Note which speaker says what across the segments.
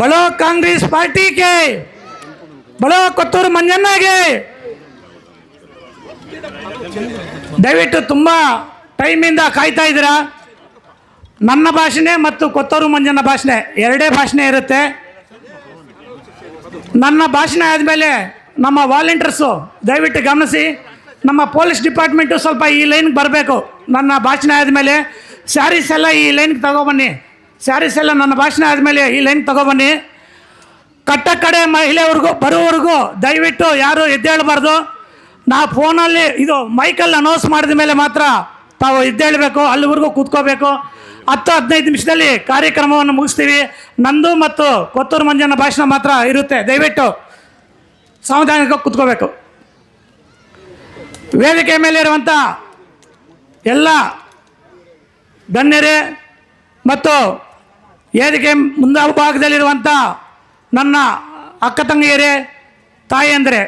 Speaker 1: ಬಡೋ ಕಾಂಗ್ರೆಸ್ ಪಾರ್ಟಿಗೆ, ಬಡೋ ಕೊತ್ತೂರು ಮಂಜಣ್ಣಗೆ. ದಯವಿಟ್ಟು ತುಂಬ ಟೈಮಿಂದ ಕಾಯ್ತಾ ಇದ್ದೀರಾ? ನನ್ನ ಭಾಷಣೆ ಮತ್ತು ಕೊತ್ತೂರು ಮಂಜಣ್ಣ ಭಾಷಣೆ, ಎರಡೇ ಭಾಷಣೆ ಇರುತ್ತೆ. ನನ್ನ ಭಾಷಣ ಆದಮೇಲೆ ನಮ್ಮ ವಾಲಂಟಿಯರ್ಸು, ದಯವಿಟ್ಟು ಗಮನಿಸಿ, ನಮ್ಮ ಪೊಲೀಸ್ ಡಿಪಾರ್ಟ್ಮೆಂಟು ಸ್ವಲ್ಪ ಈ ಲೈನ್ಗೆ ಬರಬೇಕು. ನನ್ನ ಭಾಷಣ ಆದಮೇಲೆ ಸ್ಯಾರೀಸ್ ಎಲ್ಲ ಈ ಲೈನ್ಗೆ ತಗೊಬನ್ನಿ. ಸ್ಯಾರೀಸ್ ಎಲ್ಲ ನನ್ನ ಭಾಷಣ ಆದಮೇಲೆ ಈ ಲೈನ್ ತಗೊಬನ್ನಿ ಕಟ್ಟ ಕಡೆ ಮಹಿಳೆಯವ್ರಿಗೂ ಬರೋವರೆಗೂ ದಯವಿಟ್ಟು ಯಾರು ಎದ್ದೇಳಬಾರ್ದು. ನಾ ಫೋನಲ್ಲಿ ಇದು ಮೈಕಲ್ಲಿ ಅನೌನ್ಸ್ ಮಾಡಿದ ಮೇಲೆ ಮಾತ್ರ ತಾವು ಎದ್ದೇಳಬೇಕು, ಅಲ್ಲಿವರೆಗೂ ಕೂತ್ಕೋಬೇಕು. ಹತ್ತು, ಹದಿನೈದು ನಿಮಿಷದಲ್ಲಿ ಕಾರ್ಯಕ್ರಮವನ್ನು ಮುಗಿಸ್ತೀವಿ. ನಂದು ಮತ್ತು ಕೊತ್ತೂರು ಮಂಜನ ಭಾಷಣ ಮಾತ್ರ ಇರುತ್ತೆ. ದಯವಿಟ್ಟು ಸಾಂವಿಧಾನಿಕ ಕೂತ್ಕೋಬೇಕು. ವೇದಿಕೆ ಮೇಲೆ ಇರುವಂಥ ಎಲ್ಲ ಗಣ್ಯರೇ ಮತ್ತು ವೇದಿಕೆ ಮುಂಭಾಗದಲ್ಲಿರುವಂಥ ನನ್ನ ಅಕ್ಕ ತಂಗಿಯರೇ, ತಾಯಿಯಂದರೆ.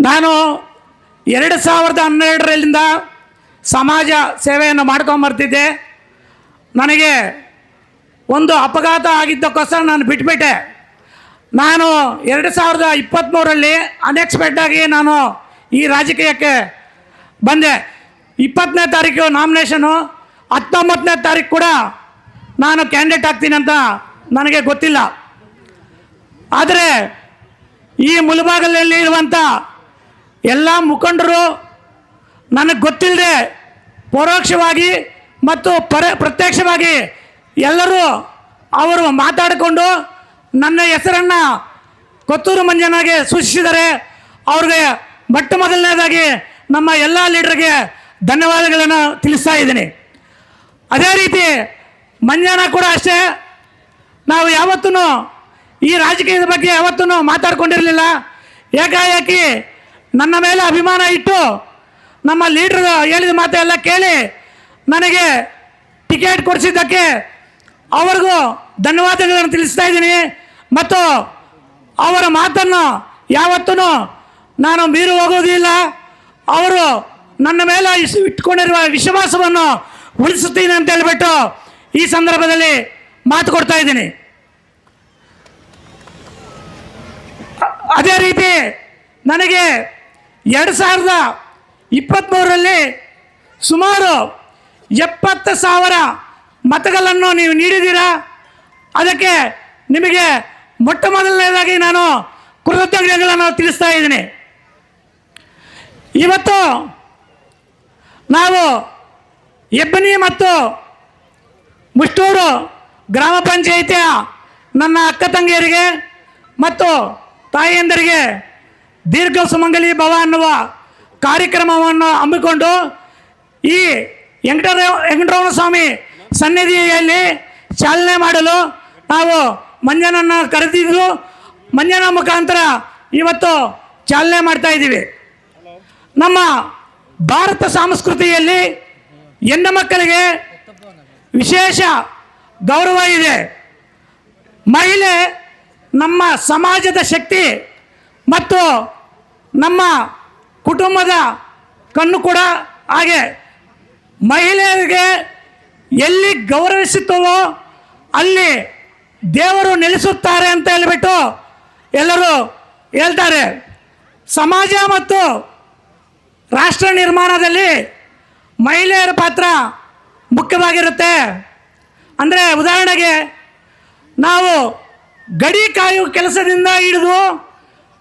Speaker 1: ನಾನು ಎರಡು ಸಾವಿರದ ಹನ್ನೆರಡರಿಂದ ಸಮಾಜ ಸೇವೆಯನ್ನು ಮಾಡ್ಕೊಂಬರ್ತಿದ್ದೆ ನನಗೆ ಒಂದು ಅಪಘಾತ ಆಗಿದ್ದಕ್ಕೋಸ್ಕರ ನಾನು ಬಿಟ್ಬಿಟ್ಟೆ. ನಾನು ಎರಡು ಸಾವಿರದ ಇಪ್ಪತ್ತ್ಮೂರಲ್ಲಿ ಅನ್ಎಕ್ಸ್ಪೆಕ್ಟಾಗಿ ನಾನು ಈ ರಾಜಕೀಯಕ್ಕೆ ಬಂದೆ. ಇಪ್ಪತ್ತನೇ ತಾರೀಕು ನಾಮಿನೇಷನು ಹತ್ತೊಂಬತ್ತನೇ ತಾರೀಕು ಕೂಡ ನಾನು ಕ್ಯಾಂಡಿಡೇಟ್ ಆಗ್ತೀನಿ ಅಂತ ನನಗೆ ಗೊತ್ತಿಲ್ಲ. ಆದರೆ ಈ ಮುಳುಬಾಗಲಲ್ಲಿ ಇರುವಂಥ ಎಲ್ಲ ಮುಖಂಡರು ನನಗೆ ಗೊತ್ತಿಲ್ಲದೆ ಪರೋಕ್ಷವಾಗಿ ಮತ್ತು ಪರ, ಪ್ರತ್ಯಕ್ಷವಾಗಿ ಎಲ್ಲರೂ ಅವರು ಮಾತಾಡಿಕೊಂಡು ನನ್ನ ಹೆಸರನ್ನು ಕೊತ್ತೂರು ಮಂಜನಾಗೆ ಸೂಚಿಸಿದರೆ ಅವ್ರಿಗೆ ಮೊಟ್ಟ ಮೊದಲನೇದಾಗಿ ನಮ್ಮ ಎಲ್ಲ ಲೀಡರ್ಗೆ ಧನ್ಯವಾದಗಳನ್ನು ತಿಳಿಸ್ತಾ ಇದ್ದೀನಿ. ಅದೇ ರೀತಿ ಮಂಜಾನ ಕೂಡ ಅಷ್ಟೇ. ನಾವು ಯಾವತ್ತೂ ಈ ರಾಜಕೀಯದ ಬಗ್ಗೆ ಯಾವತ್ತೂ ಮಾತಾಡ್ಕೊಂಡಿರಲಿಲ್ಲ. ಏಕಾಏಕಿ ನನ್ನ ಮೇಲೆ ಅಭಿಮಾನ ಇಟ್ಟು ನಮ್ಮ ಲೀಡ್ರ್ ಹೇಳಿದ ಮಾತೆಲ್ಲ ಕೇಳಿ ನನಗೆ ಟಿಕೆಟ್ ಕೊಡಿಸಿದ್ದಕ್ಕೆ ಅವ್ರಿಗೂ ಧನ್ಯವಾದಗಳನ್ನು ತಿಳಿಸ್ತಾ ಇದ್ದೀನಿ. ಮತ್ತು ಅವರ ಮಾತನ್ನು ಯಾವತ್ತೂ ನಾನು ಮೀರು ಹೋಗೋದಿಲ್ಲ ಅವರು ನನ್ನ ಮೇಲೆ ಇಟ್ಕೊಂಡಿರುವ ವಿಶ್ವಾಸವನ್ನು ಉಳಿಸುತ್ತೀನಿ ಅಂತ ಹೇಳ್ಬಿಟ್ಟು ಈ ಸಂದರ್ಭದಲ್ಲಿ ಮಾತು ಕೊಡ್ತಾ ಇದ್ದೀನಿ. ಅದೇ ರೀತಿ ನನಗೆ ಎರಡು ಸಾವಿರದ ಇಪ್ಪತ್ತ್ಮೂರರಲ್ಲಿ ಸುಮಾರು ಎಪ್ಪತ್ತು ಸಾವಿರ ಮತಗಳನ್ನು ನೀವು ನೀಡಿದ್ದೀರಾ? ಅದಕ್ಕೆ ನಿಮಗೆ ಮೊಟ್ಟ ಮೊದಲನೇದಾಗಿ ನಾನು ಕೃತಜ್ಞತೆಗಳನ್ನು ತಿಳಿಸ್ತಾ ಇದ್ದೀನಿ. ಇವತ್ತು ನಾವು ಹೆಬ್ಬನಿ ಮತ್ತು ಮುಷ್ಟೂರು ಗ್ರಾಮ ಪಂಚಾಯಿತಿಯ ನನ್ನ ಅಕ್ಕ ತಂಗಿಯರಿಗೆ ಮತ್ತು ತಾಯಿಯಂದರಿಗೆ ದೀರ್ಘ ಸುಮಂಗಲಿ ಭವ ಅನ್ನುವ ಕಾರ್ಯಕ್ರಮವನ್ನು ಹಮ್ಮಿಕೊಂಡು ಈ ವೆಂಕಟರ ವೆಂಕಟರಮಣ ಸ್ವಾಮಿ ಸನ್ನಿಧಿಯಲ್ಲಿ ಚಾಲನೆ ಮಾಡಲು ನಾವು ಮಂಜನನ್ನು ಕರೆದಿದ್ದು ಮಂಜನ ಮುಖಾಂತರ ಇವತ್ತು ಚಾಲನೆ ಮಾಡ್ತಾ ಇದ್ದೀವಿ. ನಮ್ಮ ಭಾರತ ಸಂಸ್ಕೃತಿಯಲ್ಲಿ ಹೆಣ್ಣು ಮಕ್ಕಳಿಗೆ ವಿಶೇಷ ಗೌರವ ಇದೆ. ಮಹಿಳೆ ನಮ್ಮ ಸಮಾಜದ ಶಕ್ತಿ ಮತ್ತು ನಮ್ಮ ಕುಟುಂಬದ ಕಣ್ಣು ಕೂಡ ಹಾಗೆ. ಮಹಿಳೆಯರಿಗೆ ಎಲ್ಲಿ ಗೌರವಿಸುತ್ತವೋ ಅಲ್ಲಿ ದೇವರು ನೆಲೆಸುತ್ತಾರೆ ಅಂತ ಹೇಳಿಬಿಟ್ಟು ಎಲ್ಲರೂ ಹೇಳ್ತಾರೆ. ಸಮಾಜ ಮತ್ತು ರಾಷ್ಟ್ರ ನಿರ್ಮಾಣದಲ್ಲಿ ಮಹಿಳೆಯರ ಪಾತ್ರ ಮುಖ್ಯವಾಗಿರುತ್ತೆ. ಅಂದರೆ ಉದಾಹರಣೆಗೆ ನಾವು ಗಡಿ ಕಾಯುವ ಕೆಲಸದಿಂದ ಹಿಡಿದು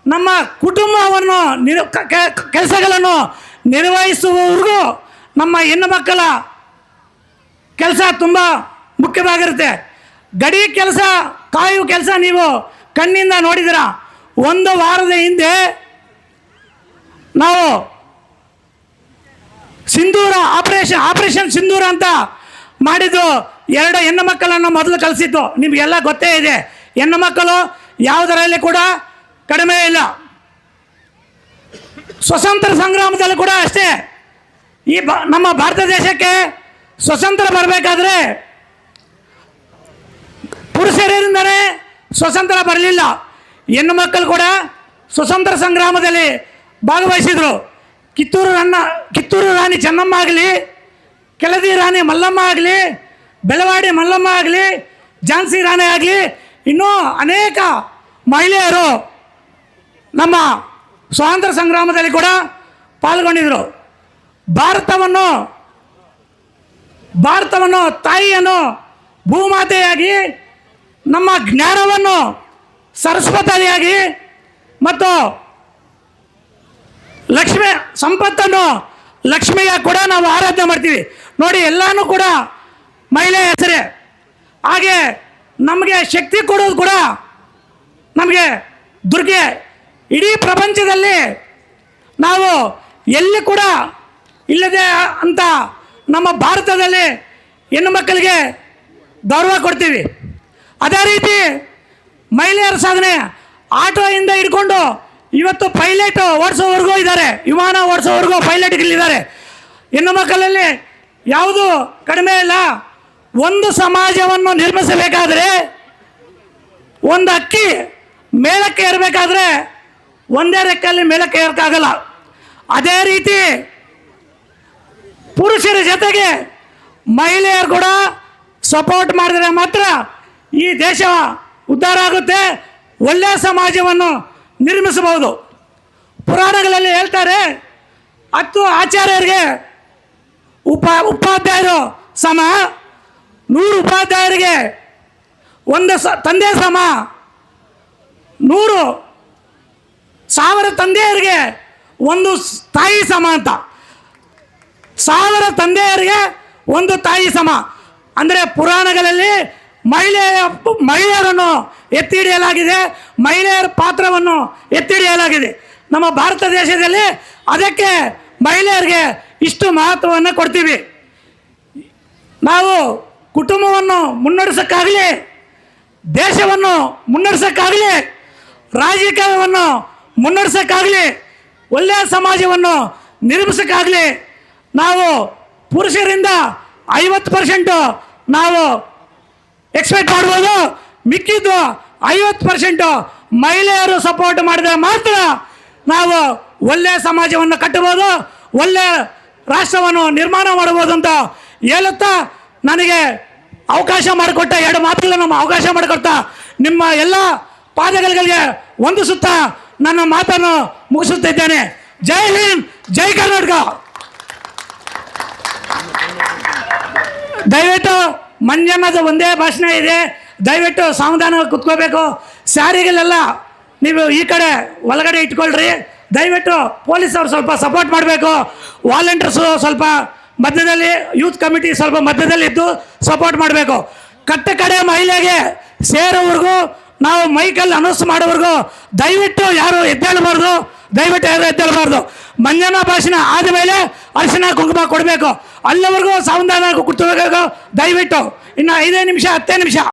Speaker 1: ನಮ್ಮ ಕುಟುಂಬವನ್ನು ನಿರ್ ಕೆಲಸಗಳನ್ನು ನಿರ್ವಹಿಸುವವರೆಗೂ ನಮ್ಮ ಹೆಣ್ಣು ಮಕ್ಕಳ ಕೆಲಸ ತುಂಬ ಮುಖ್ಯವಾಗಿರುತ್ತೆ. ಗಡಿ ಕೆಲಸ, ಕಾಯುವ ಕೆಲಸ ನೀವು ಕಣ್ಣಿಂದ ನೋಡಿದಿರ ಒಂದು ವಾರದ ಹಿಂದೆ ನಾವು ಸಿಂಧೂರ ಆಪರೇಷನ್ ಆಪರೇಷನ್ ಸಿಂಧೂರ ಅಂತ ಮಾಡಿದ್ದು. ಎರಡು ಹೆಣ್ಣು ಮಕ್ಕಳನ್ನು ಮೊದಲು ಕಲಿಸಿದ್ದು. ನಿಮಗೆಲ್ಲ ಗೊತ್ತೇ ಇದೆ. ಹೆಣ್ಣು ಮಕ್ಕಳು ಯಾವುದರಲ್ಲಿ ಕೂಡ ಕಡಿಮೆ ಇಲ್ಲ. ಸ್ವತಂತ್ರ ಸಂಗ್ರಾಮದಲ್ಲಿ ಕೂಡ ಅಷ್ಟೇ. ಈ ಬ, ನಮ್ಮ ಭಾರತ ದೇಶಕ್ಕೆ ಸ್ವತಂತ್ರ ಬರಬೇಕಾದ್ರೆ ಪುರುಷರಿಂದಲೇ ಸ್ವತಂತ್ರ ಬರಲಿಲ್ಲ. ಹೆಣ್ಣು ಮಕ್ಕಳು ಕೂಡ ಸ್ವತಂತ್ರ ಸಂಗ್ರಾಮದಲ್ಲಿ ಭಾಗವಹಿಸಿದರು. ಕಿತ್ತೂರು ರನ್ನ ಕಿತ್ತೂರು ರಾಣಿ ಚೆನ್ನಮ್ಮ ಆಗಲಿ, ಕೆಳದಿ ರಾಣಿ ಮಲ್ಲಮ್ಮ ಆಗಲಿ, ಬೆಳವಾಡಿ ಮಲ್ಲಮ್ಮ ಆಗಲಿ, ಝಾನ್ಸಿ ರಾಣಿ ಆಗಲಿ, ಇನ್ನೂ ಅನೇಕ ಮಹಿಳೆಯರು ನಮ್ಮ ಸ್ವಾತಂತ್ರ್ಯ ಸಂಗ್ರಾಮದಲ್ಲಿ ಕೂಡ ಪಾಲ್ಗೊಂಡಿದ್ದರು ಭಾರತವನ್ನು ಭಾರತವನ್ನು ತಾಯಿಯನ್ನು ಭೂಮಾತೆಯಾಗಿ, ನಮ್ಮ ಜ್ಞಾನವನ್ನು ಸರಸ್ವತಿಯಾಗಿ ಮತ್ತು ಲಕ್ಷ್ಮಿ, ಸಂಪತ್ತನ್ನು ಲಕ್ಷ್ಮಿಯ ಕೂಡ ನಾವು ಆರಾಧನೆ ಮಾಡ್ತೀವಿ. ನೋಡಿ, ಎಲ್ಲನೂ ಕೂಡ ಮಹಿಳೆ ಹೆಸರೇ. ಹಾಗೆ ನಮಗೆ ಶಕ್ತಿ ಕೊಡೋದು ಕೂಡ ನಮಗೆ ದುರ್ಗೆ. ಇಡೀ ಪ್ರಪಂಚದಲ್ಲಿ ನಾವು ಎಲ್ಲಿ ಕೂಡ ಇಲ್ಲದೆ ಅಂತ ನಮ್ಮ ಭಾರತದಲ್ಲಿ ಹೆಣ್ಣು ಮಕ್ಕಳಿಗೆ ಗೌರವ ಕೊಡ್ತೀವಿ. ಅದೇ ರೀತಿ ಮಹಿಳೆಯರ ಸಾಧನೆ ಆಟೋಯಿಂದ ಹಿಡ್ಕೊಂಡು ಇವತ್ತು ಪೈಲಟ್ ಓಡಿಸೋವರೆಗೂ ಇದ್ದಾರೆ. ವಿಮಾನ ಓಡಿಸೋವರೆಗೂ ಪೈಲಟ್ಗಳಿದ್ದಾರೆ ಹೆಣ್ಣು ಮಕ್ಕಳಲ್ಲಿ ಯಾವುದು ಕಡಿಮೆ ಇಲ್ಲ. ಒಂದು ಸಮಾಜವನ್ನು ನಿರ್ಮಿಸಬೇಕಾದ್ರೆ, ಒಂದು ಅಕ್ಕಿ ಮೇಲಕ್ಕೆ ಏರಬೇಕಾದ್ರೆ ಒಂದೇ ರೆಕ್ಕಲ್ಲಿ ಮೇಲಕ್ಕೆ ಏರಕ್ಕಾಗಲ್ಲ ಅದೇ ರೀತಿ ಪುರುಷರ ಜೊತೆಗೆ ಮಹಿಳೆಯರು ಕೂಡ ಸಪೋರ್ಟ್ ಮಾಡಿದ್ರೆ ಮಾತ್ರ ಈ ದೇಶ ಉದ್ಧಾರ ಆಗುತ್ತೆ. ಒಳ್ಳೆಯ ಸಮಾಜವನ್ನು ನಿರ್ಮಿಸಬಹುದು. ಪುರಾಣಗಳಲ್ಲಿ ಹೇಳ್ತಾರೆ ಹತ್ತು ಆಚಾರ್ಯರಿಗೆ ಉಪ, ಉಪಾಧ್ಯಾಯರು ಸಮ, ನೂರು ಉಪಾಧ್ಯಾಯರಿಗೆ ಒಂದು ಸ, ತಂದೆ ಸಮ, ನೂರು ಸಾವಿರ ತಂದೆಯರಿಗೆ ಒಂದು ತಾಯಿ ಸಮ ಅಂತ. ಸಾವಿರ ತಂದೆಯರಿಗೆ ಒಂದು ತಾಯಿ ಸಮ. ಅಂದರೆ ಪುರಾಣಗಳಲ್ಲಿ ಮಹಿಳೆಯ ಮಹಿಳೆಯರನ್ನು ಎತ್ತಿ ಹಿಡಿಯಲಾಗಿದೆ ಮಹಿಳೆಯರ ಪಾತ್ರವನ್ನು ಎತ್ತಿ ಹಿಡಿಯಲಾಗಿದೆ ನಮ್ಮ ಭಾರತ ದೇಶದಲ್ಲಿ ಅದಕ್ಕೆ ಮಹಿಳೆಯರಿಗೆ ಇಷ್ಟು ಮಹತ್ವವನ್ನು ಕೊಡ್ತೀವಿ. ನಾವು ಕುಟುಂಬವನ್ನು ಮುನ್ನಡೆಸೋಕ್ಕಾಗಲಿ, ದೇಶವನ್ನು ಮುನ್ನಡೆಸೋಕ್ಕಾಗಲಿ, ರಾಜಕೀಯವನ್ನು ಮುನ್ನಡೆಸೋಕ್ಕಾಗಲಿ ಒಳ್ಳೆಯ ಸಮಾಜವನ್ನು ನಿರ್ಮಿಸೋಕ್ಕಾಗಲಿ ನಾವು ಪುರುಷರಿಂದ ಐವತ್ತು ಪರ್ಸೆಂಟು ನಾವು ಎಕ್ಸ್ಪೆಕ್ಟ್ ಮಾಡ್ಬೋದು? ಮಿಕ್ಕಿದ್ದು ಐವತ್ತು ಪರ್ಸೆಂಟು ಮಹಿಳೆಯರು ಸಪೋರ್ಟ್ ಮಾಡಿದ್ರೆ ಮಾತ್ರ ನಾವು ಒಳ್ಳೆಯ ಸಮಾಜವನ್ನು ಕಟ್ಟಬೋದು ಒಳ್ಳೆಯ ರಾಷ್ಟ್ರವನ್ನು ನಿರ್ಮಾಣ ಮಾಡಬಹುದು ಅಂತ ಹೇಳುತ್ತಾ ನನಗೆ ಅವಕಾಶ ಮಾಡಿಕೊಟ್ಟ ಎರಡು ಮಾತುಗಳನ್ನು ನಮ್ಮ ಅವಕಾಶ ಮಾಡಿಕೊಡ್ತಾ ನಿಮ್ಮ ಎಲ್ಲ ಪಾದಗಳಿಗೆ ಸುತ್ತ ನನ್ನ ಮಾತನ್ನು ಮುಗಿಸುತ್ತಿದ್ದೇನೆ. ಜೈ ಹಿಂದ್, ಜೈ ಕರ್ನಾಟಕ. ದಯವಿಟ್ಟು ಮಂಜಣ್ಣದ ಒಂದೇ ಭಾಷಣ ಇದೆ. ದಯವಿಟ್ಟು ಸಾವಧಾನ ಕುತ್ಕೋಬೇಕು. ಸ್ಯಾರಿಗಳೆಲ್ಲ ನೀವು ಈ ಕಡೆ ಒಳಗಡೆ ಇಟ್ಕೊಳ್ರಿ. ದಯವಿಟ್ಟು ಪೊಲೀಸ್ ಅವ್ರು ಸ್ವಲ್ಪ ಸಪೋರ್ಟ್ ಮಾಡಬೇಕು. ವಾಲಂಟಿಯರ್ಸು ಸ್ವಲ್ಪ ಮಧ್ಯದಲ್ಲಿ, ಯೂತ್ ಕಮಿಟಿ ಸ್ವಲ್ಪ ಮಧ್ಯದಲ್ಲಿ ಇದ್ದು ಸಪೋರ್ಟ್ ಮಾಡಬೇಕು. ಕಟ್ಟ ಕಡೆ ಮಹಿಳೆಗೆ ಸೇರೋವರೆಗೂ, ನಾವು ಮೈಕಲ್ಲಿ ಅನೌನ್ಸ್ ಮಾಡೋವರೆಗೂ ದಯವಿಟ್ಟು ಯಾರು ಎದ್ದೇಳಬಾರ್ದು, ದಯವಿಟ್ಟು ಯಾರು ಎದ್ದೇಳಬಾರ್ದು. ಮಂಜನ ಭಾಷಣ ಆದಮೇಲೆ ಅರಿಶಿನ ಕುಂಕುಮ ಕೊಡಬೇಕು. ಅಲ್ಲಿವರೆಗೂ ಸಾವಧಾನ ಕೊಡ್ತಿರೋ ದಯವಿಟ್ಟು. ಇನ್ನು ಐದೇ ನಿಮಿಷ ಹತ್ತೇ ನಿಮಿಷ.